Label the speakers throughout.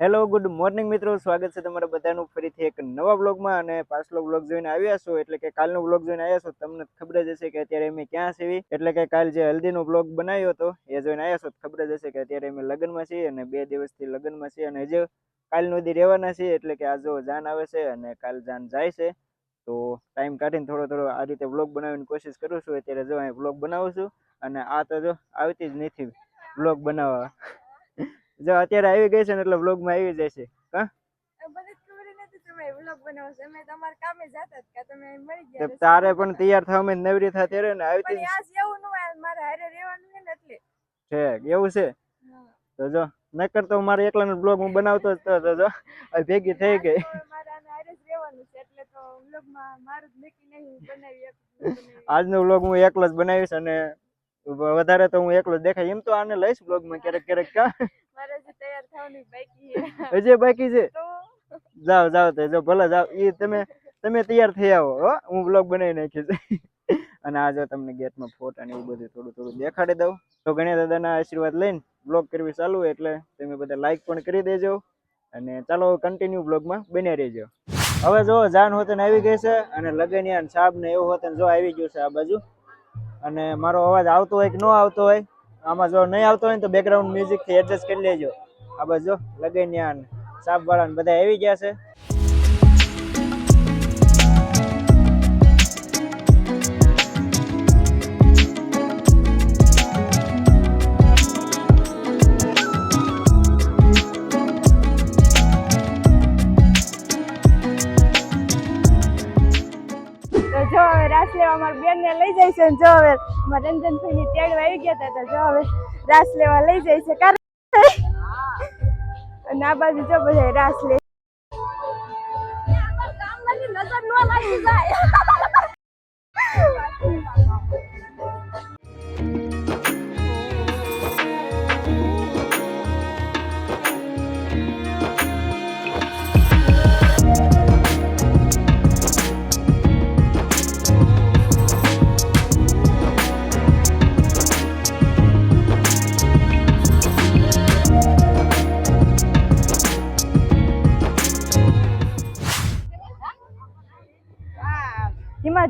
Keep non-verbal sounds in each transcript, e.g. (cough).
Speaker 1: Hello good morning મિત્રો. સ્વાગત છે તમારા બધાનું ફરીથી એક નવા બ્લોગમાં અને પાછલો બ્લોગ જોઈને આવ્યા છો. એટલે કે કાલનો બ્લોગ જોઈને આવ્યા છો, તમને ખબર જ હશે કે અત્યારે અમે ક્યાં છીએ. એટલે કે કાલ જે હલ્દીનો બ્લોગ બનાવ્યો હતો, એ જોઈને આવ્યા છો ખબર જ હશે કે અત્યારે અમે લગ્નમાં છીએ અને બે દિવસથી લગ્નમાં છીએ અને હજુ કાલનો દી રહેવાના છીએ. એટલે કે આ જો જાન આવે છે અને કાલ જાન જાય છે. તો ટાઈમ કાઢીને થોડો થોડો આ રીતે બ્લોગ બનાવવાની કોશિશ કરું છું. અત્યારે જો અહીં બ્લોગ બનાવું છું અને આ તો જો આવતી જ નથી બ્લોગ બનાવવા. જો અત્યારે આવી ગઈ છે ને એટલે વ્લોગમાં આવી જશે હા?
Speaker 2: મને ખબર ય નથી તમે વ્લોગ બનાવો છો ગયા
Speaker 1: તારે પણ તૈયાર થવામાં જ નવરી થા ત્યારે ને
Speaker 2: આવી છે
Speaker 1: એવું છે? તો જો નકર તો મારે એકલાનો બ્લોગ હું બનાવતો જ તો જો ભેગી થઈ ગઈ.
Speaker 2: હું
Speaker 1: આજનો વ્લોગ હું એકલો જ બનાવીશ અને વધારે તો હું એકલો જ દેખાય. એમ તો આને લઈશ બ્લોગમાં ક્યારેક ક્યારેક કા?
Speaker 2: તૈયાર થવાની બાકી છે
Speaker 1: હજી બાકી છે?
Speaker 2: તો?
Speaker 1: જાઓ જાઓ તો જો ભલે જાઓ એ તમે તમે તૈયાર થઈ આવો હો. હું બ્લોગ બનાવી નાખીશ અને આ જો તમને ગેટમાં ફોટા ને એવું બધું થોડું થોડું દેખાડી દઉં. તો ગણ્યા દાદાના આશીર્વાદ લઈને બ્લોગ કરવી ચાલુ એટલે તમે બધા લાઈક પણ કરી દેજો. અને ચાલો કન્ટિન્યુ બ્લોગમાં બન્યા રહેજો. હવે જો જાન હોતન આવી ગઈ છે અને લગનિયા સાબ ને એવું હોતન જો આવી ગયું છે આ બાજુ. અને મારો અવાજ આવતો હોય કે ન આવતો હોય આમાં જો નહીં આવતો હોય તો બેકગ્રાઉન્ડ મ્યુઝિકથી એડજસ્ટ કરી લેજો. આ બાજુ લગનિયા સાપ વાળા બધા આવી ગયા છે.
Speaker 2: જો હવે રાસ લેવા મારી બેન ને લઈ જાય છે જો હવે મારા રંજનભાઈ ની તેડવા આવી ગયા હતા, તો જો હવે રાસ લેવા લઈ જાય છે. કારણ અને આ બાજુ જો બધા રાસ નજર ન લાગી જાય.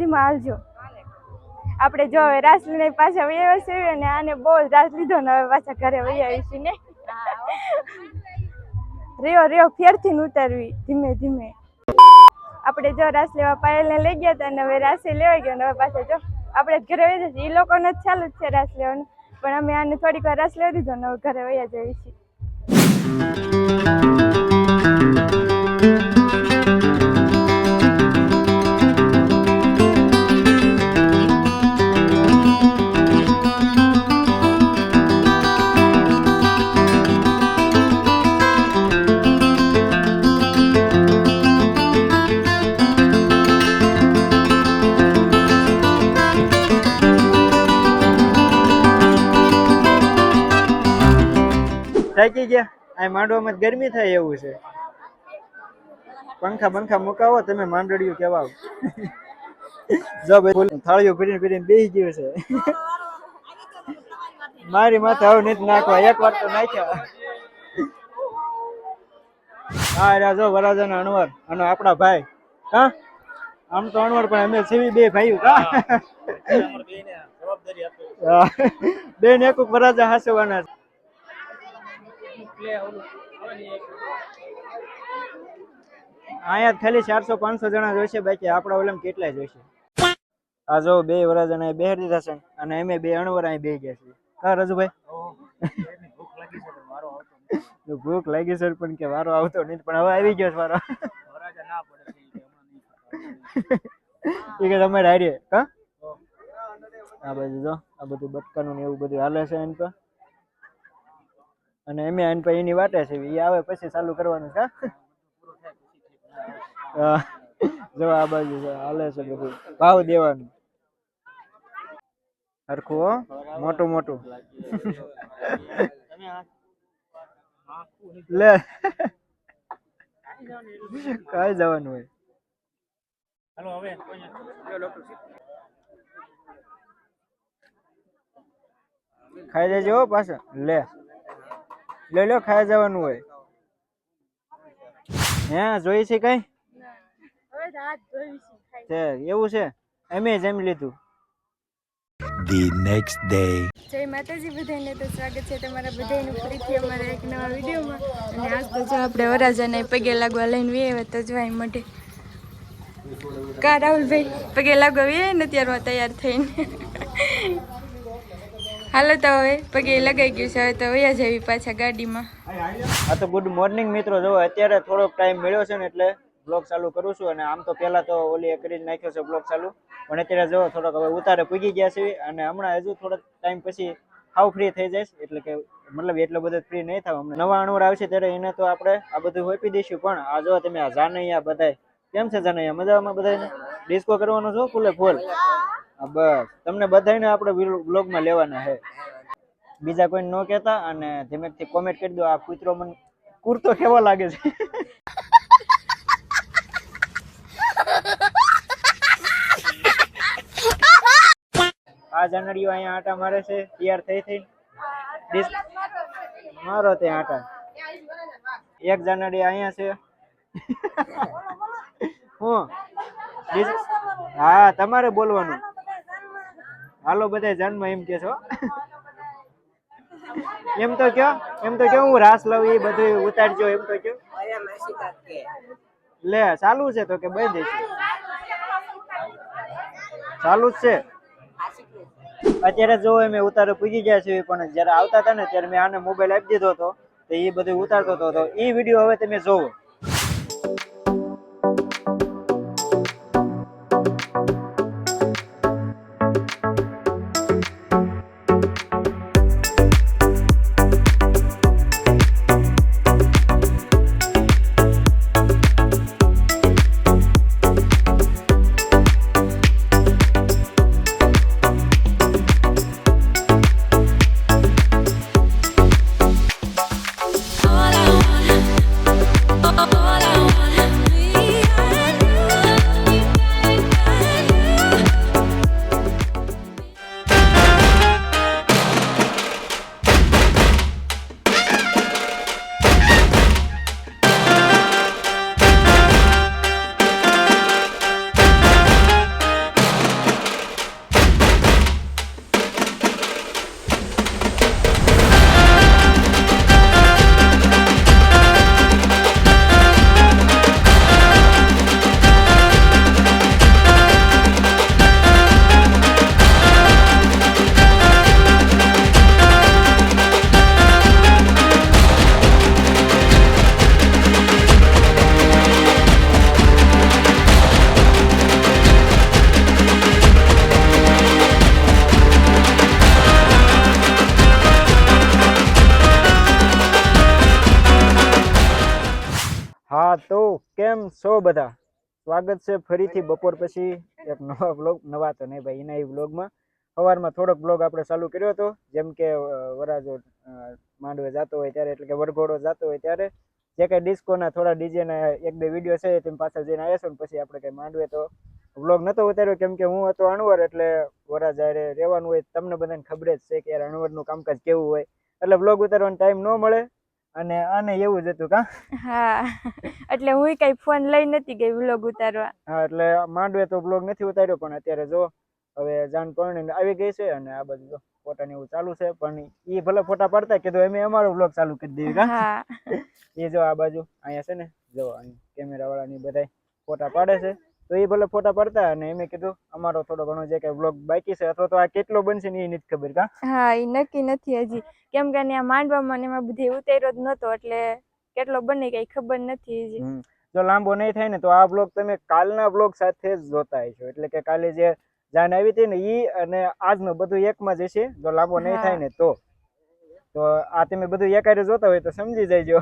Speaker 2: ધીમા હાલજો. આપણે જો હવે રાસ લઈને પાછા વહી આવીશું અને આને બહુ રાસ લીધો ને હવે પાછા ઘરે વહી આવીશું ને. રિયો રિયો, ફેરથી ને ઉતારવી. ધીમે ધીમે. આપણે જો રાસ લેવા પાયલને લઈ ગયા હતા અને હવે રાસે લેવાઈ ગયો ને હવે પાછા જો આપણે ઘરે વહી જશે એ લોકોને જ ચાલુ જ છે રાસ લેવાનું. પણ અમે આને થોડીક વાર રાસ લેવા દીધો ને હવે ઘરે વહી જઈએ
Speaker 1: થાકી ગયા. આ માંડવામાં ગરમી થાય એવું છે. પંખા બંખા મુકાવો તમે માંડળિયું કેવા જો ભાઈ થાળીઓ ભરીને ભરીને બેસી ગયું છે. મારી માથે આવું નથી નાખવા એક વાર તો નાખ્યા. હા રા જો વરાજાના અણવર અને આપણા ભાઈ. હા? આમ તો અણવર પણ અમે સેવી બે ભાઈઓ. કા. બેન એક વરાજા હાસવાના છે. અહીંયા ખાલી ચારસો પાંચસો જણા જોઈશે બાકી આપણા ઓલમ કેટલા જોઈશે આ જો બે વરાજણા બેહર દીધા છે અને એમે બે અણવર અહીં બે ગયા છે હા, રજુભાઈ? તો ભૂખ લાગી છે, પણ કે વારો આવતો નહીં, પણ હવે આવી ગયો વારો. એ કે તમે હારીએ, હા? આ બધું જો, આ બધું બટકાનું ને એવું બધું હાલે છે એમ પર અને એમ એન પછી એની વાટે છે એ આવે પછી ચાલુ કરવાનું છે. જો આ બાજુ છે હાલે છે બધું. ભાવ દેવાનું. હરખું હો? મોટું મોટું. (laughs) લે. કઈ જવાનું હોય. ખાઈ લેજો પાછા. લે. લે લો ખાઈ જવાનું હોય. હે જોઈ છે કઈ?
Speaker 2: છે
Speaker 1: એવું છે? અમે જેમ લીધું.
Speaker 3: The next day.
Speaker 2: જય માતાજી બધાને તો સ્વાગત છે તમારા બધાનું ફરીથી અમારા એક નવા વિડીયોમાં. અને આજ તો જો આપણે વરાજાને પગે લાગવા લઈને વે તો જોવાય માટે કા રાહુલભાઈ પગે લાગવા વે ને ત્યારમાં તૈયાર થઈને? હાલો તો હવે પગે લગાઈ ગયું છે. હવે તો વયા જવી પાછા ગાડીમાં.
Speaker 1: આ તો ગુડ મોર્નિંગ મિત્રો. જો અત્યારે થોડોક ટાઈમ મળ્યો છે ને એટલે બ્લોગ ચાલુ કરું છું અને આમ તો પહેલા તો ઓલી કરી નાખ્યો છે બ્લોગ ચાલુ. પણ અત્યારે જો થોડોક હવે ઉતારે પૂગી ગયા છે અને હમણાં હજુ થોડોક ટાઈમ પછી હાવ ફ્રી થઈ જઈશ. એટલે કે મતલબ એટલો બધો ફ્રી નહીં થાવ. હમણાં નવા અણવર આવશે ત્યારે એને તો આપણે આ બધું હોપી દઈશું. પણ આ જો તમે આ જાનૈયા બધાય, કેમ છે જાનૈયા? મજામાં બધાને ડિસ્કો કરવાનો છો ફૂલે ફૂલ હા બસ. તમને બધાને આપણે બ્લોગમાં લેવાના છે. બીજા કોઈ ન કહેતા અને ધીમેકથી કોમેન્ટ કરી દો. આ કૂતરો મને કુર્તો કેવો લાગે છે? આ જાનડીઓ અહીંયા આટા મારે છે. તૈયાર થઈ થઈ મારો તે આટા. એક જાનડી અહીંયા છે. હું? હા તમારે બોલવાનું. હાલો બધા જાનમાં એમ કે છો? એમ તો કયો, એમ તો કયો, હું રાસ લઉં, એ બધું ઉતારજો, એમ તો કયો. લે, ચાલુ છે તો કે બંધ ચાલુ જ છે. અત્યારે જો અમે ઉતારો પૂજી ગયા છે, પણ જ્યારે આવતા હતા ને, ત્યારે મેં આને મોબાઈલ આપી દીધો હતો, તો એ બધું ઉતારતો હતો, તો એ વીડિયો હવે તમે જોવો. કેમ છો બધા? સ્વાગત છે ફરીથી બપોર પછી એક નવા બ્લોગ નવા તો નહીં ભાઈ, એના બ્લોગમાં સવારમાં થોડોક બ્લોગ આપણે ચાલુ કર્યો હતો, જેમ કે વરાજો માંડવે જતો હોય ત્યારે, એટલે કે વરઘોડો જતો હોય ત્યારે, જે કંઈ ડિસ્કોના થોડા ડીજેના એક બે વીડિયો છે તેમ પાછળ જઈને આવ્યા છો ને પછી આપણે કંઈ માંડવે તો વ્લોગ નતો ઉતાર્યો, કેમ કે હું હતો અણવર, એટલે વરા જ્યારે રહેવાનું હોય તમને બધાને ખબર જ છે કે યાર અણવરનું કામકાજ કેવું હોય. એટલે વ્લોગ ઉતારવાનો ટાઈમ ન મળે અને આને એવું જ હતું કા?
Speaker 2: હા. એટલે હું કઈ ફોન લઈ નથી ગઈ વ્લોગ ઉતારવા.
Speaker 1: હા એટલે માંડવે તો વ્લોગ નથી ઉતાર્યો પણ અત્યારે જો હવે જાન પરણીને આવી ગઈ છે અને આ બધું જો ફોટા ને એવું ચાલુ છે પણ એ ભલે ફોટા પાડતા કીધું એમ અમારો વ્લોગ ચાલુ કરી દીધી કા?
Speaker 2: હા. (laughs)
Speaker 1: એ જો આ બાજુ અહીંયા છે ને જો કેમેરા વાળાની બધાય ફોટા પાડે છે. તો એ ભલે ફોટા પડતા અને એમે કીધું અમારો થોડો ઘણો જે કઈ બ્લોગ બાકી છે અથવા તો આ કેટલો બનશે ને એ નથી ખબર કા?
Speaker 2: હા એ નક્કી નથી હજી. કેમ કે ત્યાં માંડવામાં ને એમાં બધી ઉતાર્યો જ નતો એટલે કેટલો બને કઈ ખબર નથી હજી.
Speaker 1: જો લાંબો નહીં થાય ને તો આ બ્લોગ તમે કાલના બ્લોગ સાથે જ જોતા હશો. એટલે કે કાલે જે જાન આવી હતી ને એ અને આજનું બધું એકમાં જ હશે. જો લાંબો નહીં થાય ને તો. તો આ તમે બધું એકારે જોતા હોય તો સમજી જજો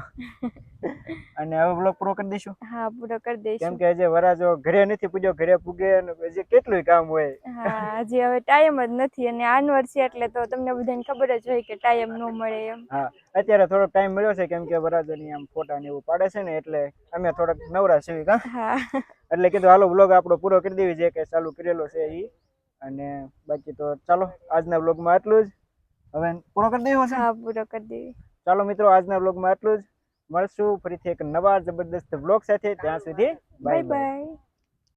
Speaker 1: (laughs) અને હવે બ્લોગ પૂરો કરી દઈશું.
Speaker 2: હા પૂરો કરી
Speaker 1: કેમ
Speaker 2: દઈશું
Speaker 1: કે હજી વરાજો ઘરે નથી પૂજ્યો ઘરે પૂગે અને હજી કેટલું કામ હોય.
Speaker 2: હા હજી હવે ટાઈમ જ નથી અને આનવર છે એટલે તો તમને બધાને ખબર જ હોય કે ટાઈમ ન મળે એમ.
Speaker 1: હા અત્યારે થોડોક ટાઈમ મળ્યો છે કેમ કે વરાજોની આમ ફોટા ને એવું પાડે છે ને એટલે અમે થોડાક નવરા છીએ કા.
Speaker 2: હા.
Speaker 1: એટલે કીધું હાલો બ્લોગ આપણો પૂરો કરી દેવી જે કે ચાલુ કરેલો છે એ અને બાકી તો ચાલો આજના બ્લોગમાં આટલું જ. હવે પૂરો કરી દેવો છે?
Speaker 2: હા પૂરો કરી દેવી.
Speaker 1: ચાલો મિત્રો આજના બ્લોગમાં આટલું જ. મળશું ફરીથી એક નવા જબરદસ્ત બ્લોગ સાથે. ત્યાં સુધી બાય
Speaker 2: બાય